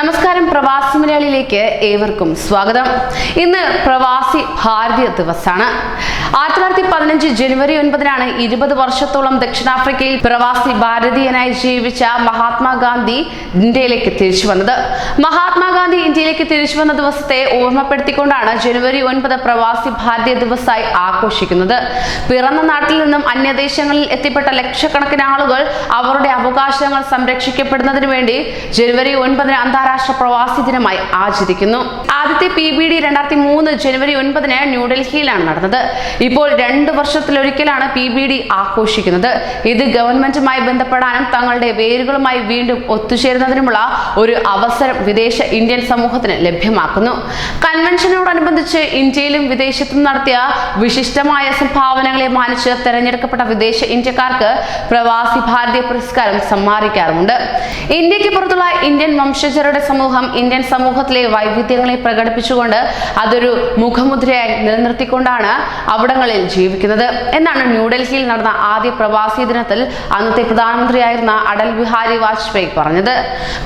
നമസ്കാരം പ്രവാസി മലയാളിയിലേക്ക് ഏവർക്കും സ്വാഗതം. ഇന്ന് പ്രവാസി ഭാരതീയ ദിവസാണ്. ആയിരത്തി തൊള്ളായിരത്തി പതിനഞ്ച് ജനുവരി ഒൻപതിനാണ് ഇരുപത് വർഷത്തോളം ദക്ഷിണാഫ്രിക്കയിൽ പ്രവാസി ഭാരതീയനായി ജീവിച്ച മഹാത്മാഗാന്ധി ഇന്ത്യയിലേക്ക് തിരിച്ചു വന്നത്. മഹാത്മാഗാന്ധി ഇന്ത്യയിലേക്ക് തിരിച്ചു വന്ന ദിവസത്തെ ഓർമ്മപ്പെടുത്തിക്കൊണ്ടാണ് ജനുവരി ഒൻപത് പ്രവാസി ഭാരതീയ ദിവസമായി ആഘോഷിക്കുന്നത്. പിറന്ന നാട്ടിൽ നിന്നും അന്യദേശങ്ങളിൽ എത്തിപ്പെട്ട ലക്ഷക്കണക്കിന് ആളുകൾ അവരുടെ അവകാശങ്ങൾ സംരക്ഷിക്കപ്പെടുന്നതിന് വേണ്ടി ജനുവരി ഒൻപതിന് അന്താരാഷ്ട്ര പ്രവാസി ദിനമായി ആചരിക്കുന്നു. ആദ്യത്തെ പി ബി ഡി രണ്ടായിരത്തി മൂന്ന് ജനുവരി ഒൻപതിന് ന്യൂഡൽഹിയിലാണ് നടന്നത്. ഇപ്പോൾ രണ്ട് വർഷത്തിലൊരിക്കലാണ് പി ബി ഡി ആഘോഷിക്കുന്നത്. ഇത് ഗവൺമെന്റുമായി ബന്ധപ്പെടാനും തങ്ങളുടെ വേരുകളുമായി വീണ്ടും ഒത്തുചേരുന്നതിനുമുള്ള ഒരു അവസരം വിദേശ ഇന്ത്യൻ സമൂഹത്തിന് ലഭ്യമാക്കുന്നു. കൺവെൻഷനോടനുബന്ധിച്ച് ഇന്ത്യയിലും വിദേശത്തും നടത്തിയ വിശിഷ്ടമായ സംഭാവനകളെ മാനിച്ച് തെരഞ്ഞെടുക്കപ്പെട്ട വിദേശ ഇന്ത്യക്കാർക്ക് പ്രവാസി ഭാരതീയ പുരസ്കാരം സമ്മാനിക്കാറുമുണ്ട്. ഇന്ത്യയ്ക്ക് പുറത്തുള്ള ഇന്ത്യൻ വംശജരുടെ സമൂഹം ഇന്ത്യൻ സമൂഹത്തിലെ വൈവിധ്യങ്ങളെ പ്രകടിപ്പിച്ചുകൊണ്ട് അതൊരു മുഖമുദ്രയായി നിലനിർത്തിക്കൊണ്ടാണ് അവിടങ്ങളിൽ ജീവിക്കുന്നത്. എന്നാണ് ന്യൂഡൽഹിയിൽ നടന്ന ആദ്യ പ്രവാസി ദിനത്തിൽ അന്നത്തെ പ്രധാനമന്ത്രിയായിരുന്ന അടൽ ബിഹാരി വാജ്പേയി പറഞ്ഞത്.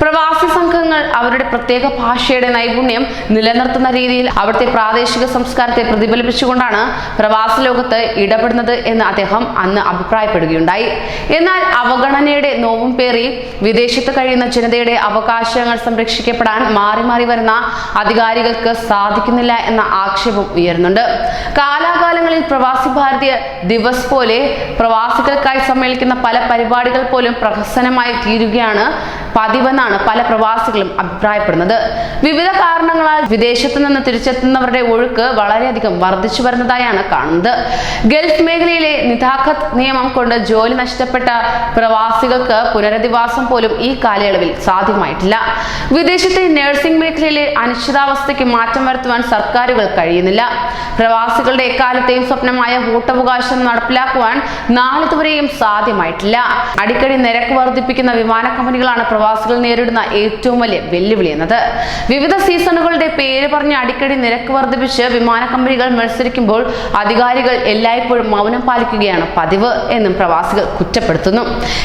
പ്രവാസി സംഘങ്ങൾ അവരുടെ പ്രത്യേക ഭാഷയുടെ നൈപുണ്യം നിലനിർത്തുന്ന രീതിയിൽ അവിടുത്തെ പ്രാദേശിക സംസ്കാരത്തെ പ്രതിഫലിപ്പിച്ചുകൊണ്ടാണ് പ്രവാസ ലോകത്ത് ഇടപെടുന്നത് എന്ന് അദ്ദേഹം അന്ന് അഭിപ്രായപ്പെടുകയുണ്ടായി. എന്നാൽ അവഗണനയുടെ നോവും പേറി വിദേശത്ത് കഴിയുന്ന ജനതയുടെ അവകാശങ്ങൾ സംരക്ഷിക്കപ്പെടാൻ മാറി മാറി വരുന്ന അധികാരികൾക്ക് സാധിക്കുന്നില്ല എന്ന ആക്ഷേപം ഉയരുന്നുണ്ട്. കാലാകാലങ്ങളിൽ പ്രവാസി ഭാരതീയ ദിവസ് പോലെ പ്രവാസികൾക്കായി സമ്മേളിക്കുന്ന പല പരിപാടികൾ പോലും പ്രഹസനമായി തീരുകയാണ് പതിവെന്നാണ് പല പ്രവാസികളും അഭിപ്രായപ്പെടുന്നത്. വിവിധ കാരണങ്ങളാൽ വിദേശത്തു നിന്ന് തിരിച്ചെത്തുന്നവരുടെ ഒഴുക്ക് വളരെയധികം വർദ്ധിച്ചു വരുന്നതായാണ് കാണുന്നത്. ഗൾഫ് മേഖലയിലെ നിതാഖത്ത് നിയമം കൊണ്ട് ജോലി നഷ്ടപ്പെട്ട പ്രവാസികൾക്ക് പുനരധിവാസം പോലും ഈ കാലയളവിൽ സാധ്യമായിട്ടില്ല. വിദേശത്തെ നഴ്സിംഗ് മേഖലയിലെ അനിശ്ചിതാവസ്ഥയ്ക്ക് മാറ്റം വരുത്തുവാൻ സർക്കാരുകൾ കഴിയുന്നില്ല. പ്രവാസികളുടെ എക്കാലത്തെയും സ്വപ്നമായ വോട്ടവകാശം നടപ്പിലാക്കുവാൻ നാളിതുവരെയും സാധ്യമായിട്ടില്ല. അടിക്കടി നിരക്ക് വർദ്ധിപ്പിക്കുന്ന വിമാന കമ്പനികളാണ് പ്രവാസികൾ നേരിടുന്ന ഏറ്റവും വലിയ വെല്ലുവിളി എന്നത്. വിവിധ സീസണുകളുടെ പേര് പറഞ്ഞ് അടിക്കടി നിരക്ക് വർദ്ധിപ്പിച്ച് വിമാന കമ്പനികൾ മത്സരിക്കുമ്പോൾ അധികാരികൾ എല്ലായ്പ്പോഴും മൗനം പാലിക്കുകയാണ് പതിവ് എന്നും പ്രവാസികൾ കുറ്റപ്പെടുത്തുന്നു.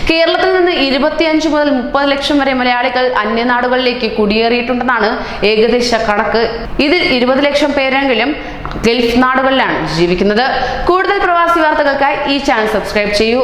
കേരളത്തിൽ നിന്ന് ഇരുപത്തിയഞ്ച് മുതൽ മുപ്പത് ലക്ഷം വരെ മലയാളികൾ അന്യനാടുകളിലേക്ക് കുടിയേറിയിട്ടുണ്ടെന്നാണ് ഏകദേശ കണക്ക്. ഇതിൽ ഇരുപത് ലക്ഷം പേരെങ്കിലും ഗൾഫ് നാടുകളിലാണ് ജീവിക്കുന്നത്. കൂടുതൽ പ്രവാസി വാർത്തകൾക്കായി ഈ ചാനൽ സബ്സ്ക്രൈബ് ചെയ്യൂ.